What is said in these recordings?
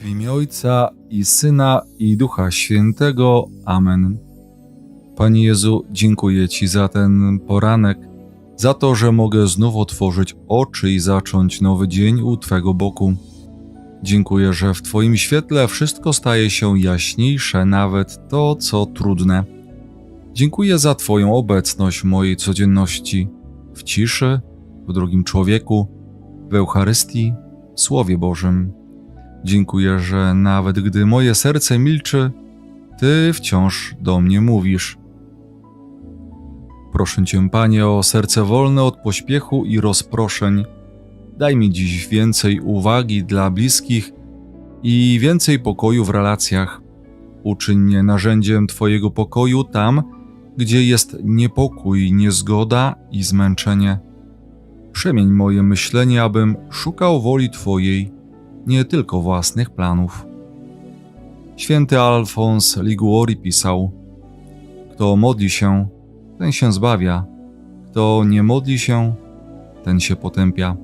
W imię Ojca i Syna i Ducha Świętego. Amen. Panie Jezu, dziękuję Ci za ten poranek, za to, że mogę znów otworzyć oczy i zacząć nowy dzień u Twego boku. Dziękuję, że w Twoim świetle wszystko staje się jaśniejsze, nawet to, co trudne. Dziękuję za Twoją obecność w mojej codzienności, w ciszy, w drugim człowieku, w Eucharystii, Słowie Bożym. Dziękuję, że nawet gdy moje serce milczy, Ty wciąż do mnie mówisz. Proszę Cię, Panie, o serce wolne od pośpiechu i rozproszeń. Daj mi dziś więcej uwagi dla bliskich i więcej pokoju w relacjach. Uczyń mnie narzędziem Twojego pokoju tam, gdzie jest niepokój, niezgoda i zmęczenie. Przemień moje myślenie, abym szukał woli Twojej, nie tylko własnych planów. Święty Alfons Liguori pisał: Kto modli się, ten się zbawia, kto nie modli się, ten się potępia.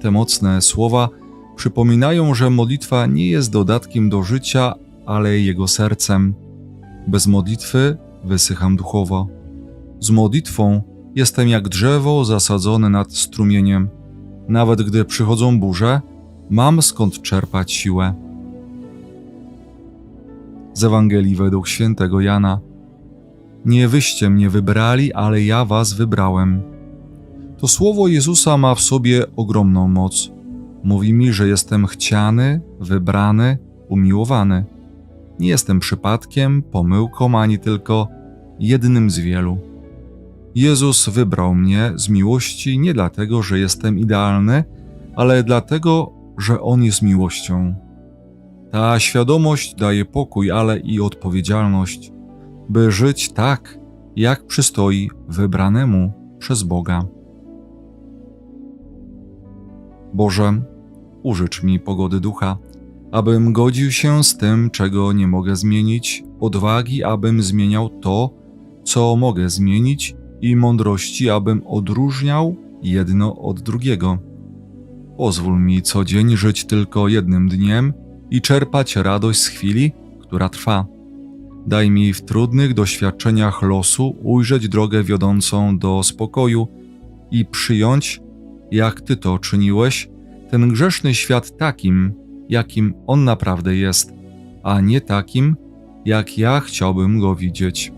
Te mocne słowa przypominają, że modlitwa nie jest dodatkiem do życia, ale jego sercem. Bez modlitwy wysycham duchowo. Z modlitwą jestem jak drzewo zasadzone nad strumieniem. Nawet gdy przychodzą burze, mam skąd czerpać siłę. Z Ewangelii według świętego Jana. Nie wyście mnie wybrali, ale ja was wybrałem. To słowo Jezusa ma w sobie ogromną moc. Mówi mi, że jestem chciany, wybrany, umiłowany. Nie jestem przypadkiem, pomyłką, ani tylko jednym z wielu. Jezus wybrał mnie z miłości nie dlatego, że jestem idealny, ale dlatego, że On jest miłością. Ta świadomość daje pokój, ale i odpowiedzialność, by żyć tak, jak przystoi wybranemu przez Boga. Boże, użycz mi pogody ducha, abym godził się z tym, czego nie mogę zmienić, odwagi, abym zmieniał to, co mogę zmienić, i mądrości, abym odróżniał jedno od drugiego. Pozwól mi co dzień żyć tylko jednym dniem i czerpać radość z chwili, która trwa. Daj mi w trudnych doświadczeniach losu ujrzeć drogę wiodącą do spokoju i przyjąć, jak Ty to czyniłeś, ten grzeszny świat takim, jakim on naprawdę jest, a nie takim, jak ja chciałbym go widzieć.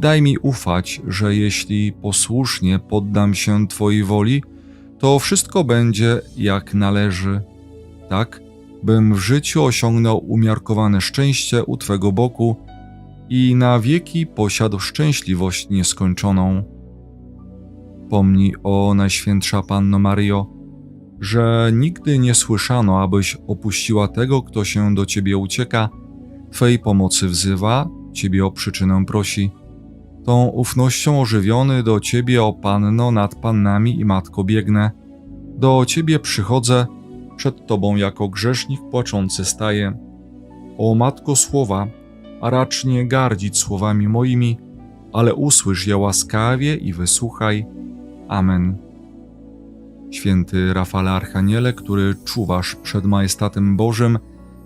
Daj mi ufać, że jeśli posłusznie poddam się Twojej woli, to wszystko będzie jak należy, tak bym w życiu osiągnął umiarkowane szczęście u Twego boku i na wieki posiadł szczęśliwość nieskończoną. Pomnij o Najświętsza Panno Mario, że nigdy nie słyszano, abyś opuściła tego, kto się do Ciebie ucieka, Twej pomocy wzywa, Ciebie o przyczynę prosi. Tą ufnością ożywiony do Ciebie, o Panno nad Pannami i Matko biegnę. Do Ciebie przychodzę, przed Tobą jako grzesznik płaczący staję. O Matko słowa, a racz nie gardzić słowami moimi, ale usłysz je łaskawie i wysłuchaj. Amen. Święty Rafale Archaniele, który czuwasz przed majestatem Bożym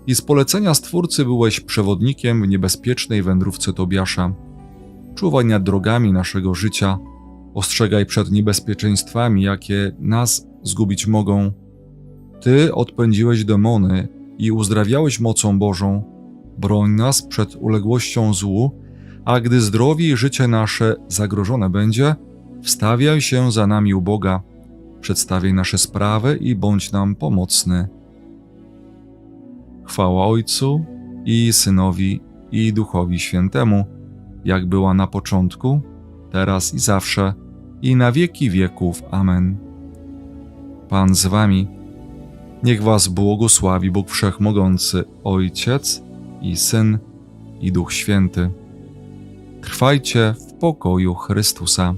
i z polecenia Stwórcy byłeś przewodnikiem w niebezpiecznej wędrówce Tobiasza. Czuwaj nad drogami naszego życia, ostrzegaj przed niebezpieczeństwami, jakie nas zgubić mogą. Ty odpędziłeś demony i uzdrawiałeś mocą Bożą. Broń nas przed uległością złu, a gdy zdrowie i życie nasze zagrożone będzie, wstawiaj się za nami u Boga, przedstawiaj nasze sprawy i bądź nam pomocny. Chwała Ojcu i Synowi i Duchowi Świętemu, jak była na początku, teraz i zawsze, i na wieki wieków. Amen. Pan z wami. Niech was błogosławi Bóg Wszechmogący, Ojciec i Syn i Duch Święty. Trwajcie w pokoju Chrystusa.